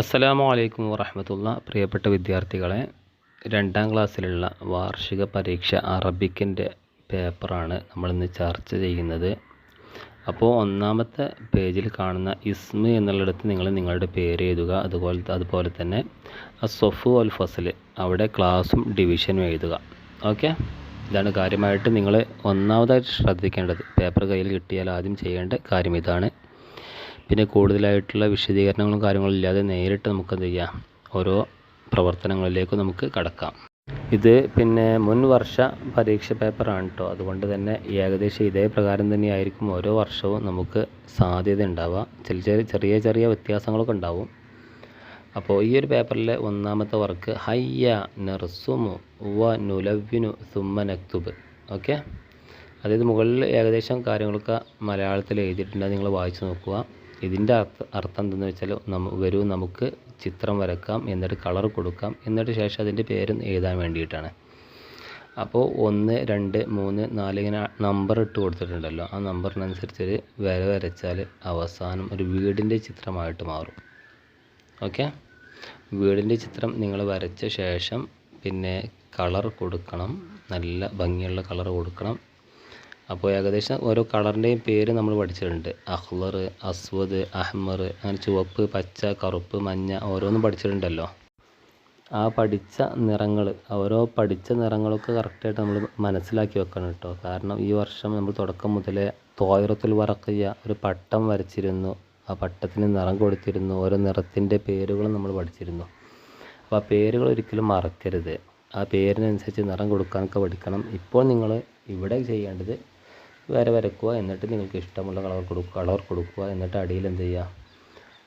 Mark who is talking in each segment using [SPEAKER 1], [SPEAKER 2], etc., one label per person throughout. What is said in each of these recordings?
[SPEAKER 1] അസ്സലാമു അലൈക്കും വറഹമത്തുള്ള. പ്രിയപ്പെട്ട വിദ്യാർത്ഥികളെ രണ്ടാം ക്ലാസ്സിലുള്ള വാർഷിക പരീക്ഷ അറബിക്കിന്റെ പേപ്പറാണ് നമ്മളിന്ന് ചർച്ച ചെയ്യുന്നത്. അപ്പോൾ ഒന്നാമത്തെ പേജിൽ കാണുന്ന ഇസ്മ എന്നുള്ളിടത്ത് നിങ്ങൾ നിങ്ങളുടെ പേര് എഴുതുക. അതുപോലെ അതുപോലെ തന്നെ സൊഫു അൽ ഫസൽ അവിടെ ക്ലാസ്സും ഡിവിഷനും എഴുതുക. ഓക്കെ? ഇതാണ് കാര്യമായിട്ട് നിങ്ങൾ ഒന്നാമതായിട്ട് ശ്രദ്ധിക്കേണ്ടത്. പേപ്പർ കയ്യിൽ കിട്ടിയാൽ ആദ്യം ചെയ്യേണ്ട കാര്യം ഇതാണ്. പിന്നെ കൂടുതലായിട്ടുള്ള വിശദീകരണങ്ങളും കാര്യങ്ങളും ഇല്ലാതെ നേരിട്ട് നമുക്ക് എന്ത് ചെയ്യാം? ഓരോ പ്രവർത്തനങ്ങളിലേക്ക് നമുക്ക് കടക്കാം. ഇത് പിന്നെ മുൻ വർഷ പരീക്ഷ പേപ്പറാണ് കേട്ടോ അതുകൊണ്ട് തന്നെ ഏകദേശം ഇതേ പ്രകാരം തന്നെയായിരിക്കും ഓരോ വർഷവും നമുക്ക് സാധ്യത ഉണ്ടാവുക. ചില ചെറിയ ചെറിയ ചെറിയ വ്യത്യാസങ്ങളൊക്കെ ഉണ്ടാവും. അപ്പോൾ ഈ ഒരു പേപ്പറിലെ ഒന്നാമത്തെ വർക്ക് ഹയ്യ നർസുമു വ നുലവ്വിനു സുമ്മ നക്തുബ്. ഓക്കെ? അതായത് മുകളിൽ ഏകദേശം കാര്യങ്ങളൊക്കെ മലയാളത്തിൽ എഴുതിയിട്ടുണ്ട്. നിങ്ങൾ വായിച്ചു നോക്കുക. ഇതിന്റെ അർത്ഥ എന്തെന്ന് വെച്ചാൽ നമ്മ വരൂ നമുക്ക് ചിത്രം വരക്കാം എന്നിട്ട് കളർ കൊടുക്കാം എന്നിട്ട് ശേഷം അതിന്റെ പേര് എഴുതാൻ വേണ്ടിയിട്ടാണ്. അപ്പോൾ ഒന്ന് രണ്ട് മൂന്ന് നാല് ഇങ്ങനെ നമ്പർ ഇട്ട് കൊടുത്തിട്ടുണ്ടല്ലോ. ആ നമ്പറിനനുസരിച്ച് ഒരു വര വരച്ചാൽ അവസാനം ഒരു വീടിന്റെ ചിത്രമായിട്ട് മാറും. ഓക്കെ? വീടിന്റെ ചിത്രം നിങ്ങൾ വരച്ച ശേഷം പിന്നെ കളർ കൊടുക്കണം. നല്ല ഭംഗിയുള്ള കളർ കൊടുക്കണം. അപ്പോൾ ഏകദേശം ഓരോ കളറിന്റെയും പേര് നമ്മൾ പഠിച്ചിട്ടുണ്ട്. അഹ്ലർ അസ്വദ് അഹ്മർ അങ്ങനെ ചുവപ്പ് പച്ച കറുപ്പ് മഞ്ഞ ഓരോന്നും പഠിച്ചിട്ടുണ്ടല്ലോ. ആ പഠിച്ച നിറങ്ങൾ ഓരോ പഠിച്ച നിറങ്ങളൊക്കെ കറക്റ്റായിട്ട് നമ്മൾ മനസ്സിലാക്കി വെക്കണം കേട്ടോ. കാരണം ഈ വർഷം നമ്മൾ തുടക്കം മുതലേ തോയറത്തിൽ വറക്കിയ ഒരു പട്ടം വരച്ചിരുന്നു. ആ പട്ടത്തിന് നിറം കൊടുത്തിരുന്നു. ഓരോ നിറത്തിന്റെ പേരുകളും നമ്മൾ പഠിച്ചിരുന്നു. അപ്പോൾ ആ പേരുകൾ ഒരിക്കലും മറക്കരുത്. ആ പേരിനനുസരിച്ച് നിറം കൊടുക്കാനൊക്കെ പഠിക്കണം. ഇപ്പോൾ നിങ്ങൾ ഇവിടെ ചെയ്യേണ്ടത് വര വരക്കുക എന്നിട്ട് നിങ്ങൾക്ക് ഇഷ്ടമുള്ള കളർ കൊടുക്കുക കളർ കൊടുക്കുക. എന്നിട്ട് അടിയിൽ എന്ത് ചെയ്യുക?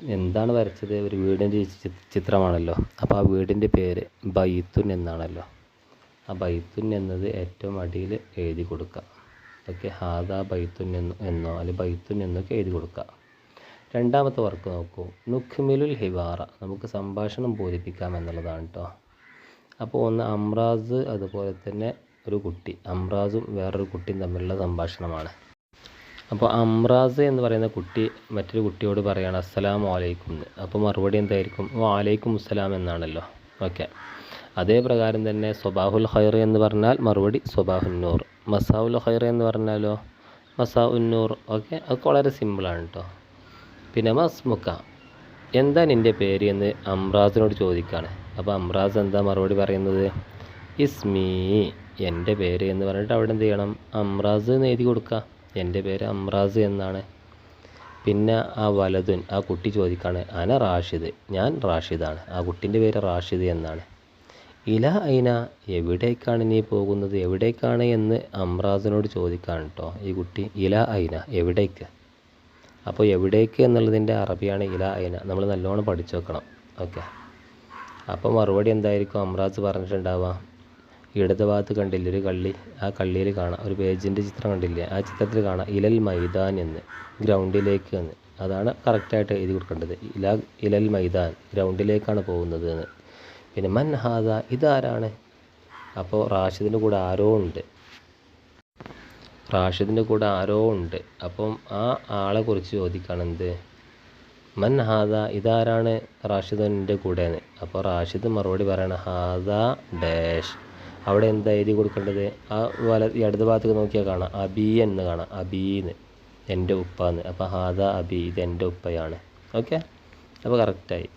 [SPEAKER 1] എന്താണ് വരച്ചത്? ഒരു വീടിന്റെ ചിത്രമാണല്ലോ. അപ്പോൾ ആ വീടിന്റെ പേര് ബൈത്തുൻ എന്നാണല്ലോ. ആ ബൈത്തുൻ എന്നത് ഏറ്റവും അടിയിൽ എഴുതി കൊടുക്കുക. ഓക്കെ. ഹാദാ ബൈത്തുൻ എന്ന് എന്നോ അല്ലെങ്കിൽ ബൈത്തുൻ എന്നൊക്കെ എഴുതി കൊടുക്കുക. രണ്ടാമത്തെ വർക്ക് നോക്കൂ. നുഖ്മിലുൽ ഹിവാറ. നമുക്ക് സംഭാഷണം ബോധിപ്പിക്കാം എന്നുള്ളതാണ് കേട്ടോ അപ്പോൾ ഒന്ന് അമ്രാസ് അതുപോലെ തന്നെ ഒരു കുട്ടി. അമ്രാസും വേറൊരു കുട്ടിയും തമ്മിലുള്ള സംഭാഷണമാണ്. അപ്പോൾ അമ്രാസ് എന്ന് പറയുന്ന കുട്ടി മറ്റൊരു കുട്ടിയോട് പറയുകയാണ് അസ്സലാം വലൈക്കും എന്ന്. അപ്പോൾ മറുപടി എന്തായിരിക്കും? വാലൈക്കും അസ്സലാം എന്നാണല്ലോ. ഓക്കെ. അതേ പ്രകാരം തന്നെ സ്വബാഹുൽ ഖൈർ എന്ന് പറഞ്ഞാൽ മറുപടി സ്വബാഹുന്നൂർ മസാഉൽ ഖൈർ എന്ന് പറഞ്ഞാലോ? മസാ ഉന്നൂർ ഓക്കെ. അതൊക്കെ വളരെ സിമ്പിളാണ് കേട്ടോ പിന്നെ മസ്മുക്ക. എന്താ നിന്റെ പേര് എന്ന് അമ്രാസിനോട് ചോദിക്കുകയാണ് അപ്പോൾ അമ്രാസ് എന്താ മറുപടി പറയുന്നത്? ഇസ്മീ എന്റെ പേര് എന്ന് പറഞ്ഞിട്ട് അവിടെ എന്ത് ചെയ്യണം? അമ്രാസ് എന്ന് എഴുതി കൊടുക്കുക. എന്റെ പേര് അമ്രാസ് എന്നാണ്. പിന്നെ ആ വലതുൻ ആ കുട്ടി ചോദിക്കുകയാണ് അന റാഷിദ്? ഞാൻ റാഷിദാണ്. ആ കുട്ടിന്റെ പേര് റാഷിദ് എന്നാണ്. ഇല അയിന? എവിടേക്കാണ് നീ പോകുന്നത്? എവിടേക്കാണ്? എന്ന് അമ്രാസിനോട് ചോദിക്കുകയാണ് കേട്ടോ ഈ കുട്ടി. ഇല അയിന? എവിടേക്ക്? അപ്പോൾ എവിടേക്ക് എന്നുള്ളതിന്റെ അറബിയാണ് ഇല അയിന? നമ്മൾ നല്ലോണം പഠിച്ചു വെക്കണം. ഓക്കെ. അപ്പോൾ മറുപടി എന്തായിരിക്കും? അമ്രാസ് പറഞ്ഞിട്ടുണ്ടാവുക. ഇടത് ഭാഗത്ത് കണ്ടില്ലേ? ഒരു കള്ളി. ആ കള്ളിയിൽ കാണാം. ഒരു പേജിന്റെ ചിത്രം കണ്ടില്ലേ? ആ ചിത്രത്തിൽ കാണാം. ഇലൽ മൈതാൻ എന്ന്. ഗ്രൗണ്ടിലേക്ക് എന്ന്. അതാണ് കറക്റ്റായിട്ട് എഴുതി കൊടുക്കേണ്ടത്. ഇല ഇലൽ മൈതാൻ. ഗ്രൗണ്ടിലേക്കാണ് പോകുന്നത് എന്ന്. പിന്നെ മൻ ഹാദ ഇതാരാണ്? അപ്പോൾ റാഷിദിന്റെ കൂടെ ആരോ ഉണ്ട്. റാഷിദിന്റെ കൂടെ ആരോ ഉണ്ട്. അപ്പം ആ ആളെ കുറിച്ച് ചോദിക്കുകയാണ് എന്ത്? മൻ ഹാദ ഇതാരാണ് റാഷിദിന്റെ കൂടെയെന്ന് അപ്പോൾ റാഷിദ് മറുപടി പറയണം ഹാദ ഡാഷ്. അവിടെ എന്താ എഴുതി കൊടുക്കേണ്ടത്? ആ വല ഇടത് ഭാഗത്തേക്ക് നോക്കിയാൽ കാണാം. അബി എന്ന് കാണാം. അബീന്ന് എന്റെ ഉപ്പാന്ന് അപ്പോൾ ഹാദ അബി ഇത് എന്റെ ഉപ്പയാണ്. ഓക്കെ? അപ്പോൾ കറക്റ്റായി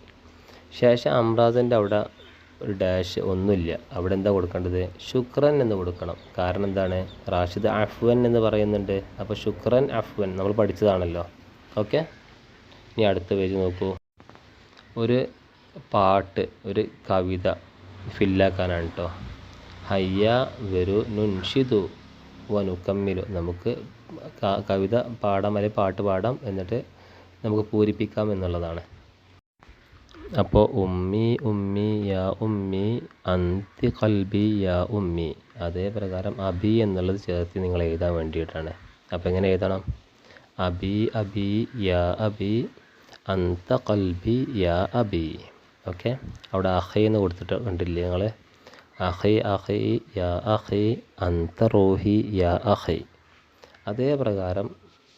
[SPEAKER 1] ശേഷം അമ്രാസിന്റെ അവിടെ ഒരു ഡാഷ് ഒന്നുമില്ല. അവിടെ എന്താ കൊടുക്കേണ്ടത്? ശുക്രൻ എന്ന് കൊടുക്കണം. കാരണം എന്താണ്? റാഷിദ് അഫ്വൻ എന്ന് പറയുന്നുണ്ട്. അപ്പോൾ ശുക്രൻ അഫ്വൻ. നമ്മൾ പഠിച്ചതാണല്ലോ. ഓക്കെ? ഇനി അടുത്ത പേജ് നോക്കൂ. ഒരു പാട്ട് ഒരു കവിത ഫില്ലാക്കാനാണ് കേട്ടോ ഹയ്യ വരൂ നുൻഷിതു വനുക്കമ്മിലു നമുക്ക് കവിത പാടാം അല്ലെങ്കിൽ പാട്ട് പാടാം എന്നിട്ട് നമുക്ക് പൂരിപ്പിക്കാം എന്നുള്ളതാണ്. അപ്പോൾ ഉമ്മി ഉമ്മി യാ ഉമ്മി അന്തി കൽബി യാ ഉമ്മി. അതേ പ്രകാരം അബി എന്നുള്ളത് ചേർത്ത് നിങ്ങൾ എഴുതാൻ വേണ്ടിയിട്ടാണ്. അപ്പോൾ എങ്ങനെ എഴുതണം? അബി അബി യാ അബി അന്ത കൽബി യാ അബി. ഓക്കെ? അവിടെ എന്ന് കൊടുത്തിട്ട് കണ്ടില്ലേ നിങ്ങൾ അഹൈ അഹൈ യാ അഹൈ അന്തറോഹി യാ അഹൈ. അതേ പ്രകാരം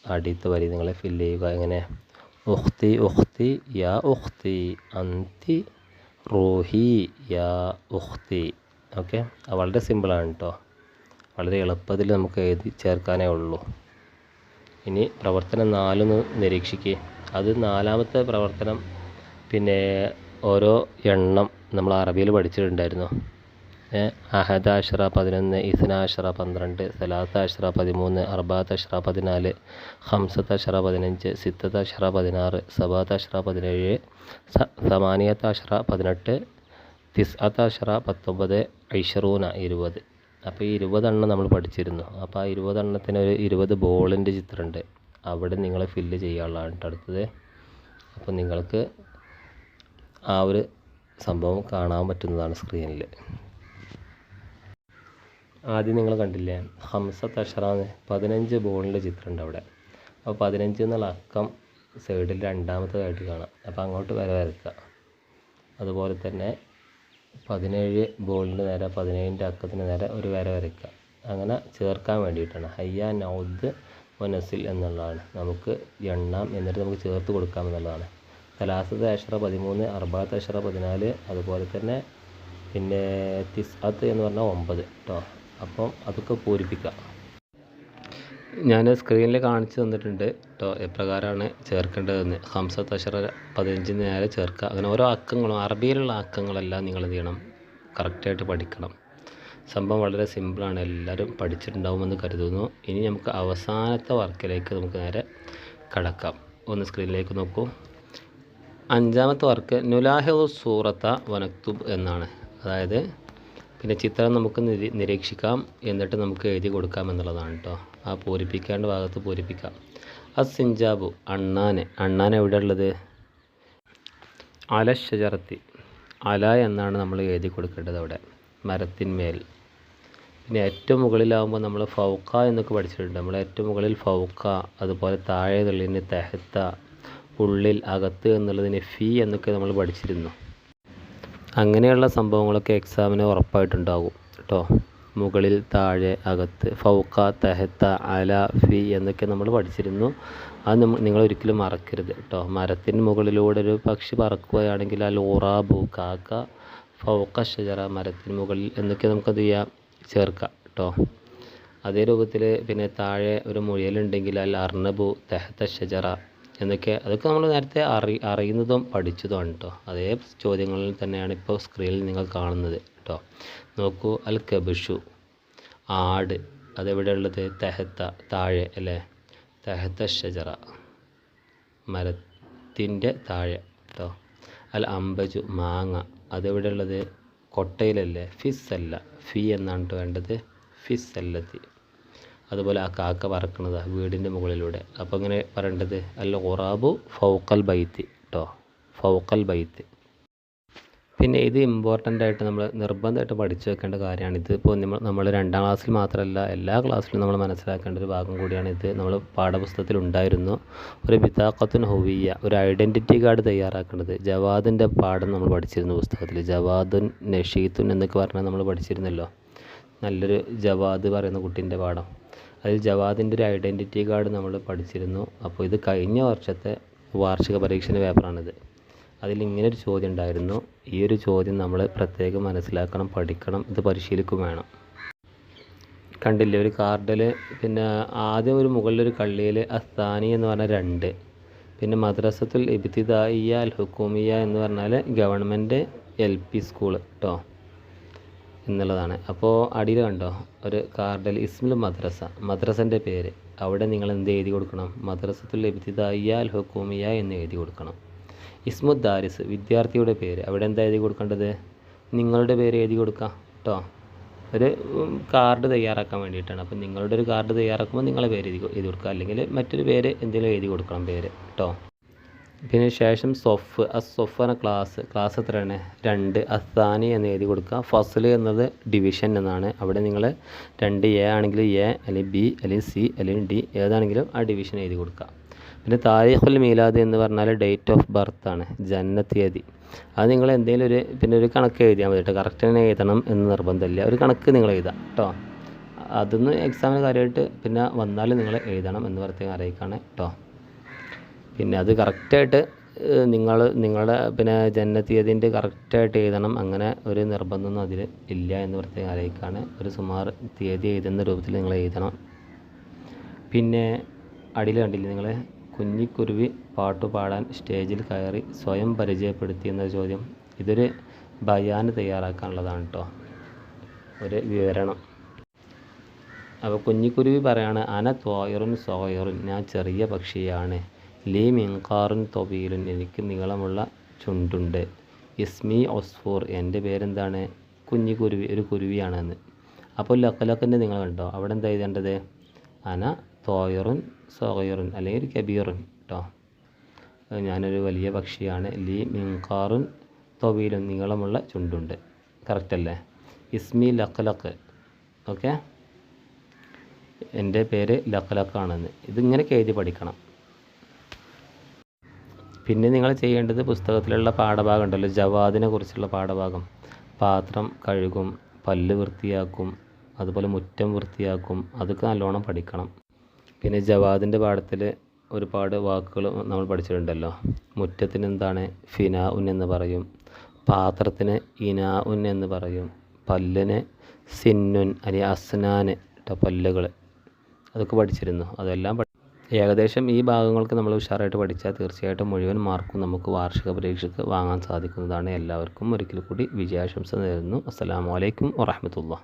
[SPEAKER 1] അടുത്ത വരി നിങ്ങൾ ഫില്ല് ചെയ്യുക. എങ്ങനെ? ഉഖ്തി ഉഖ്തി യാ ഉഖ്തി. അന്തി റോഹി യാ ഉഖ്തി. ഓക്കെ? വളരെ സിമ്പിളാണ് കേട്ടോ വളരെ എളുപ്പത്തിൽ നമുക്ക് എഴുതി ചേർക്കാനേ ഉള്ളൂ. ഇനി പ്രവർത്തനം നാലൊന്ന് നിരീക്ഷിക്കുക അത് നാലാമത്തെ പ്രവർത്തനം പിന്നെ ഓരോ എണ്ണം നമ്മൾ അറബിയിൽ പഠിച്ചിട്ടുണ്ടായിരുന്നു. അഹദാഷറ പതിനൊന്ന് ഇസ്നാഷ്റ പന്ത്രണ്ട് സലാത്താഷ്റ പതിമൂന്ന് അർബാത്തഷ്റ പതിനാല് ഹംസത്തഷ്റ പതിനഞ്ച് സിത്തത്തഷ്റ പതിനാറ് സബാത്തഷ്റ പതിനേഴ് സമാനിയത്താഷ്റ പതിനെട്ട് തിസ്അത്താഷ്റ പത്തൊമ്പത് ഐഷറൂന ഇരുപത്. അപ്പോൾ ഈ ഇരുപതെണ്ണം നമ്മൾ പഠിച്ചിരുന്നു. അപ്പോൾ ആ ഇരുപതെണ്ണത്തിന് ഒരു ഇരുപത് ബോളിന്റെ ചിത്രമുണ്ട്. അവിടെ നിങ്ങൾ ഫില്ല് ചെയ്യാനുള്ളതാണ് അടുത്തത്. അപ്പോൾ നിങ്ങൾക്ക് ആ ഒരു സംഭവം കാണാൻ പറ്റുന്നതാണ് സ്ക്രീനിൽ ആദ്യം നിങ്ങൾ കണ്ടില്ലേ? ഹംസത്ത് അഷറാന്ന് പതിനഞ്ച് ബോളിന്റെ ചിത്രമുണ്ട് അവിടെ. അപ്പോൾ പതിനഞ്ച് എന്നുള്ള അക്കം സൈഡിൽ രണ്ടാമത്തേതായിട്ട് കാണാം. അപ്പോൾ അങ്ങോട്ട് വര വരയ്ക്കുക. അതുപോലെ തന്നെ പതിനേഴ് ബോളിന്റെ നേരെ പതിനേഴിന്റെ അക്കത്തിന് നേരെ ഒരു വര വരയ്ക്കുക. അങ്ങനെ ചേർക്കാൻ വേണ്ടിയിട്ടാണ്. ഹയ്യ നൗദ് വനസിൽ എന്നുള്ളതാണ്. നമുക്ക് എണ്ണാം എന്നിട്ട് നമുക്ക് ചേർത്ത് കൊടുക്കാം എന്നുള്ളതാണ്. സലാസത്ത് അഷറ പതിമൂന്ന് അർബാത്ത് പതിനാല് അതുപോലെ തന്നെ പിന്നെ തിസ് തിസ്അത്ത് എന്ന് പറഞ്ഞാൽ ഒമ്പത്. കേട്ടോ അപ്പം അതൊക്കെ പൂരിപ്പിക്കുക. ഞാൻ സ്ക്രീനിൽ കാണിച്ചു തന്നിട്ടുണ്ട്. കേട്ടോ എപ്രകാരമാണ് ചേർക്കേണ്ടതെന്ന്. ഹംസ തഷറ പതിനഞ്ചിന് നേരെ ചേർക്കുക. അങ്ങനെ ഓരോ അക്കങ്ങളും അറബിയിലുള്ള അക്കങ്ങളെല്ലാം നിങ്ങൾ എന്ത് ചെയ്യണം? കറക്റ്റായിട്ട് പഠിക്കണം. സംഭവം വളരെ സിമ്പിളാണ് എല്ലാവരും പഠിച്ചിട്ടുണ്ടാവുമെന്ന് കരുതുന്നു. ഇനി നമുക്ക് അവസാനത്തെ വർക്കിലേക്ക് നമുക്ക് നേരെ കടക്കാം. ഒന്ന് സ്ക്രീനിലേക്ക് നോക്കൂ. അഞ്ചാമത്തെ വർക്ക് നുലാഹു സൂറത്ത വനക്തുബ് എന്നാണ്. അതായത് പിന്നെ ചിത്രം നമുക്ക് നിരീ നിരീക്ഷിക്കാം. എന്നിട്ട് നമുക്ക് എഴുതി കൊടുക്കാം എന്നുള്ളതാണ് കേട്ടോ ആ പൂരിപ്പിക്കേണ്ട ഭാഗത്ത് പൂരിപ്പിക്കാം. അസ് സിഞ്ചാബു അണ്ണാന്. അണ്ണാൻ എവിടെ ഉള്ളത്? അല അല എന്നാണ് നമ്മൾ എഴുതി കൊടുക്കേണ്ടത് അവിടെ. മരത്തിന്മേൽ. പിന്നെ ഏറ്റവും മുകളിലാവുമ്പോൾ നമ്മൾ ഫൗക്ക എന്നൊക്കെ പഠിച്ചിട്ടുണ്ട്. നമ്മൾ ഏറ്റവും മുകളിൽ ഫൗക്ക അതുപോലെ താഴെ തള്ളിന് തെഹത്ത ഉള്ളിൽ അകത്ത് എന്നുള്ളതിന് ഫീ എന്നൊക്കെ നമ്മൾ പഠിച്ചിരുന്നു. അങ്ങനെയുള്ള സംഭവങ്ങളൊക്കെ എക്സാമിന് ഉറപ്പായിട്ടുണ്ടാകും കേട്ടോ മുകളിൽ താഴെ അകത്ത് ഫൗക്ക തെഹത്ത അല ഫി എന്നൊക്കെ നമ്മൾ പഠിച്ചിരുന്നു. അത് നമ്മൾ നിങ്ങൾ ഒരിക്കലും മറക്കരുത് കേട്ടോ മരത്തിന് മുകളിലൂടെ ഒരു പക്ഷി പറക്കുകയാണെങ്കിൽ ആ ലോറാബു കാക്ക ഫൗക്ക ഷജറ മരത്തിന് മുകളിൽ എന്നൊക്കെ നമുക്കത് ചെയ്യാം ചേർക്കാം കേട്ടോ അതേ രൂപത്തിൽ പിന്നെ താഴെ ഒരു മുയലുണ്ടെങ്കിൽ അൽ അർണബു തെഹത്ത ഷജറ എന്നൊക്കെ അതൊക്കെ നമ്മൾ നേരത്തെ അറി അറിയുന്നതും പഠിച്ചതുമാണ് കേട്ടോ അതേ ചോദ്യങ്ങളിൽ തന്നെയാണ് ഇപ്പോൾ സ്ക്രീനിൽ നിങ്ങൾ കാണുന്നത് കേട്ടോ നോക്കൂ അൽ കബിഷു ആട് അതെവിടെ ഉള്ളത് തെഹത്ത താഴെ അല്ലേ? തെഹത്ത ഷജറ മരത്തിന്റെ താഴെ കേട്ടോ അൽ അമ്പജു മാങ്ങ അതെവിടെ ഉള്ളത് കൊട്ടയിലല്ലേ? ഫിസ് അല്ല ഫി എന്നാണ് വേണ്ടത്. ഫിസ് അല്ലത്തി അതുപോലെ ആ കാക്ക പറക്കുന്നത് വീടിന്റെ മുകളിലൂടെ. അപ്പോൾ ഇങ്ങനെ പറയേണ്ടത് അല്ല ഖുറാബു ഫൗക്കൽ ബൈത്ത് കേട്ടോ ഫൗക്കൽ ബൈത്ത്. പിന്നെ ഇത് ഇമ്പോർട്ടന്റ് ആയിട്ട് നമ്മൾ നിർബന്ധമായിട്ട് പഠിച്ചു വെക്കേണ്ട കാര്യമാണ്. ഇതിപ്പോൾ നമ്മൾ നമ്മൾ രണ്ടാം ക്ലാസ്സിൽ മാത്രമല്ല എല്ലാ ക്ലാസ്സിലും നമ്മൾ മനസ്സിലാക്കേണ്ട ഒരു ഭാഗം കൂടിയാണ് ഇത്. നമ്മൾ പാഠപുസ്തകത്തിൽ ഉണ്ടായിരുന്നു ഒരു ബിതാഖത്തുൻ ഹുവിയ ഒരു ഐഡന്റിറ്റി കാർഡ് തയ്യാറാക്കേണ്ടത്. ജവാദിന്റെ പാഠം നമ്മൾ പഠിച്ചിരുന്നു പുസ്തകത്തിൽ. ജവാദുൻ നഷീത്തുൻ എന്നൊക്കെ പറഞ്ഞാൽ നമ്മൾ പഠിച്ചിരുന്നല്ലോ. നല്ലൊരു ജവാദ് പറയുന്ന കുട്ടീന്റെ പാഠം. അതിൽ ജവാദിന്റെ ഒരു ഐഡന്റിറ്റി കാർഡ് നമ്മൾ പഠിച്ചിരുന്നു. അപ്പോൾ ഇത് കഴിഞ്ഞ വർഷത്തെ വാർഷിക പരീക്ഷയുടെ പേപ്പറാണിത്. അതിൽ ഇങ്ങനെ ഒരു ചോദ്യം ഉണ്ടായിരുന്നു. ഈ ഒരു ചോദ്യം നമ്മൾ പ്രത്യേകം മനസ്സിലാക്കണം പഠിക്കണം ഇത് പരിശീലിക്കും വേണം. കണ്ടില്ലേ ഒരു കാർഡിൽ പിന്നെ ആദ്യം ഒരു മുകളിലൊരു കള്ളിയിൽ അസ്താനി എന്ന് പറഞ്ഞാൽ രണ്ട്. പിന്നെ മദ്രസത്തുൽ ഇബ്തിദായിയ അൽ ഹുക്കൂമിയ എന്ന് പറഞ്ഞാൽ ഗവൺമെന്റ് എൽ പി സ്കൂൾ കേട്ടോ എന്നുള്ളതാണ്. അപ്പോൾ അടിയിൽ കണ്ടോ? ഒരു കാർഡിൽ ഇസ്മിൽ മദ്രസ. മദ്രസന്റെ പേര്. അവിടെ നിങ്ങൾ എന്ത് എഴുതി കൊടുക്കണം? മദ്രസത്തുൽ ലഭിച്ചതായാൽ ഹുക്കൂമിയ എന്ന് എഴുതി കൊടുക്കണം. ഇസ്മുദ് ദാരിസ് വിദ്യാർത്ഥിയുടെ പേര്. അവിടെ എന്താ എഴുതി കൊടുക്കേണ്ടത്? നിങ്ങളുടെ പേര് എഴുതി കൊടുക്കാം കേട്ടോ ഒരു കാർഡ് തയ്യാറാക്കാൻ വേണ്ടിയിട്ടാണ്. അപ്പോൾ നിങ്ങളുടെ ഒരു കാർഡ് തയ്യാറാക്കുമ്പോൾ നിങ്ങളെ പേര് എഴുതി എഴുതി കൊടുക്കുക അല്ലെങ്കിൽ മറ്റൊരു പേര് എന്തെങ്കിലും എഴുതി കൊടുക്കണം പേര് കേട്ടോ പിന്നെ ശേഷം സൊഫ് അസൊഫ് സൊഫ് എന്ന ക്ലാസ് ക്ലാസ് എത്രയാണ്? രണ്ട്. അസാനി എന്ന് എഴുതി കൊടുക്കുക. ഫസൽ എന്നത് ഡിവിഷൻ എന്നാണ്. അവിടെ നിങ്ങൾ രണ്ട് എ ആണെങ്കിൽ എ അല്ലെങ്കിൽ ബി അല്ലെങ്കിൽ സി അല്ലെങ്കിൽ ഡി ഏതാണെങ്കിലും ആ ഡിവിഷൻ എഴുതി കൊടുക്കുക. പിന്നെ താരിഖുൽ മീലാദ് എന്ന് പറഞ്ഞാൽ ഡേറ്റ് ഓഫ് ബർത്ത് ആണ് ജനന തീയതി അത് നിങ്ങൾ എന്തെങ്കിലും ഒരു പിന്നെ ഒരു കണക്ക് എഴുതിയാൽ മതി കേട്ടോ. കറക്റ്റ് തന്നെ എഴുതണം എന്ന് നിർബന്ധമില്ല. ഒരു കണക്ക് നിങ്ങൾ എഴുതാം കേട്ടോ. അതൊന്ന് എക്സാമിന് കാര്യമായിട്ട് പിന്നെ വന്നാൽ നിങ്ങൾ എഴുതണം എന്ന് പ്രത്യേകം അറിയിക്കുകയാണ് കേട്ടോ. പിന്നെ അത് കറക്റ്റായിട്ട് നിങ്ങൾ നിങ്ങളുടെ പിന്നെ ജനനത്തീയതിന്റെ കറക്റ്റായിട്ട് എഴുതണം. അങ്ങനെ ഒരു നിർബന്ധമൊന്നും അതിൽ ഇല്ല എന്ന് പ്രത്യേകം അറിയിക്കാണ് ഒരു സുമാർ തീയതി എഴുതുന്ന രൂപത്തിൽ നിങ്ങൾ എഴുതണം. പിന്നെ അടിയിൽ കണ്ടില്ലേ നിങ്ങൾ കുഞ്ഞിക്കുരുവി പാട്ട് പാടാൻ സ്റ്റേജിൽ കയറി സ്വയം പരിചയപ്പെടുത്തി എന്ന ചോദ്യം. ഇതൊരു ബയാന് തയ്യാറാക്കാനുള്ളതാണ് കേട്ടോ ഒരു വിവരണം. അപ്പോൾ കുഞ്ഞിക്കുരുവി പറയാണ് അന തോയറും സോയറുൻ ഞാൻ ചെറിയ പക്ഷിയാണ്. ലീ മിങ്കാറിൻ തൊവീലിൻ എനിക്ക് നീളമുള്ള ചുണ്ടുണ്ട്. ഇസ്മി ഒസ്ഫൂർ എന്റെ പേരെന്താണ്? കുഞ്ഞിക്കുരുവി ഒരു കുരുവിയാണെന്ന്. അപ്പോൾ ലക്കലക്കന്റെ നിങ്ങൾ കണ്ടോ? അവിടെ എന്താ എഴുതേണ്ടത്? അന തോയറുൻ സോയറുൻ അല്ലെങ്കിൽ ഒരു കബീറുൻ കേട്ടോ ഞാനൊരു വലിയ പക്ഷിയാണ്. ലീ മിങ്കാറുൻ തൊവീലും നീളമുള്ള ചുണ്ടുണ്ട്. കറക്റ്റ് അല്ലേ? ഇസ്മി ലക്കലക്ക് ഓക്കെ? എന്റെ പേര് ലക്കലക്കാണെന്ന് ഇതിങ്ങനെയൊക്കെ എഴുതി പഠിക്കണം. പിന്നെ നിങ്ങൾ ചെയ്യേണ്ടത് പുസ്തകത്തിലുള്ള പാഠഭാഗം ഉണ്ടല്ലോ ജവാദിനെ കുറിച്ചുള്ള പാഠഭാഗം. പാത്രം കഴുകും പല്ല് വൃത്തിയാക്കും അതുപോലെ മുറ്റം വൃത്തിയാക്കും അതൊക്കെ നല്ലോണം പഠിക്കണം. പിന്നെ ജവാദിന്റെ പാഠത്തിൽ ഒരുപാട് വാക്കുകൾ നമ്മൾ പഠിച്ചിട്ടുണ്ടല്ലോ. മുറ്റത്തിന് എന്താണ്? ഫിനാ ഉൻ എന്ന് പറയും. പാത്രത്തിന് ഇനാ ഉൻ എന്ന് പറയും. പല്ലിന് സിന്നുൻ അല്ലെങ്കിൽ അസ്നാന് കേട്ടോ പല്ലുകൾ. അതൊക്കെ പഠിച്ചിരുന്നു. അതെല്ലാം ഏകദേശം ഈ ഭാഗങ്ങൾക്ക് നമ്മൾ ഉഷാറായിട്ട് പഠിച്ചാൽ തീർച്ചയായിട്ടും മുഴുവൻ മാർക്കും നമുക്ക് വാർഷിക പരീക്ഷയ്ക്ക് വാങ്ങാൻ സാധിക്കുന്നതാണ്. എല്ലാവർക്കും ഒരിക്കൽ കൂടി വിജയാശംസ നേരുന്നു. അസ്സാം വലൈക്കും വറഹമത്തുള്ള